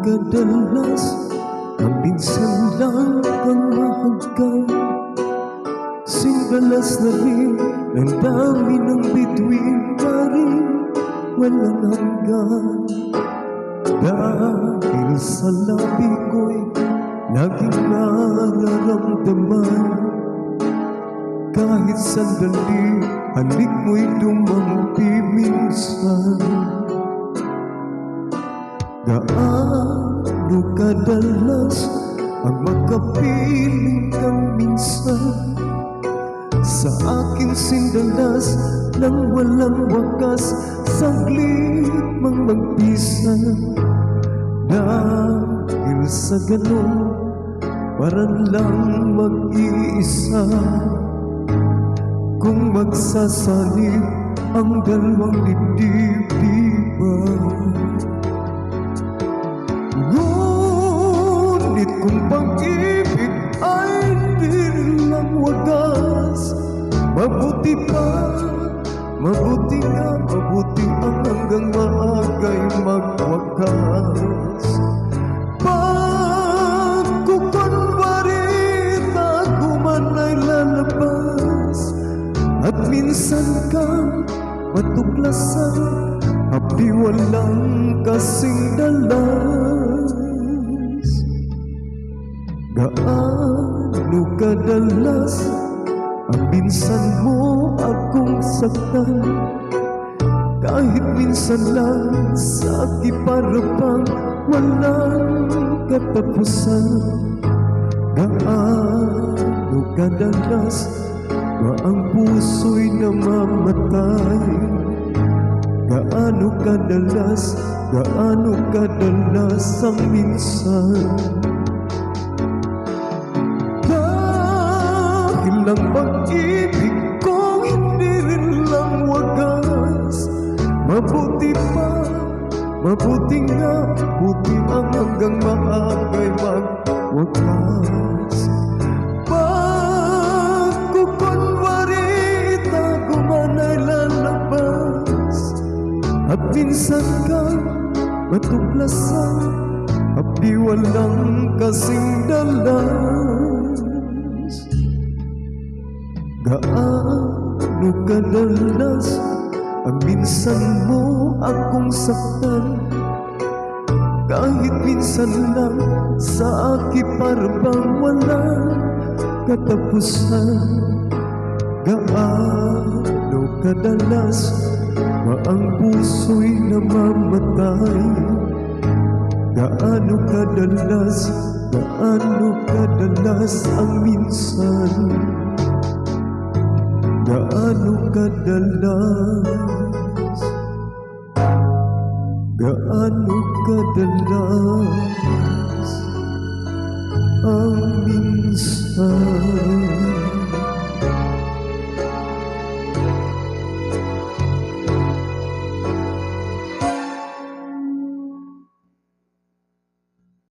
kadalas Ang minsan lang ang mahagkan Singgalas na rin Ng dami ng bituin pa rin Walang hanggan. Dahil sa labi ko'y Laging nararamdaman. Kahit sandali Halik mo'y dumampi minsan Gaano kadalas Ang makapiling kang minsan? Sa aking sindalas Nang walang wakas Saglit mang magpisa Dahil sa ganun Parang lang mag-iisa. Kung magsasalip Ang dalawang dibdib di ba? Mabuti pa, mabuti nga, mabuti ang hanggang maagay magwakas. Pag kukunwari tago man ay lalabas At minsan kang matuklasan Abdi walang kasing dalas. Gaano kadalas Ang minsan mo akong saktan. Kahit minsan lang sa kiparapang Walang katapusan. Gaano kadalas Ba ang puso'y namamatay? Gaano kadalas, gaano kadalas ang minsan Ang pag-ibig ko hindi rin lang wagas. Mabuti pa, mabuti nga, buti ang hanggang maagay magwakas Pag kukunwari tago man ay lalabas at minsan kang matuklasan Abdi walang kasing dalas Gaano kadalas Ang minsan mo akong saktan. Kahit minsan lang sa akin parang walang katapusan. Gaano kadalas ba ang puso'y namamatay? Gaano kadalas, gaano kadalas ang minsan Gaano kadalas, gaano kadalas? Ang minsan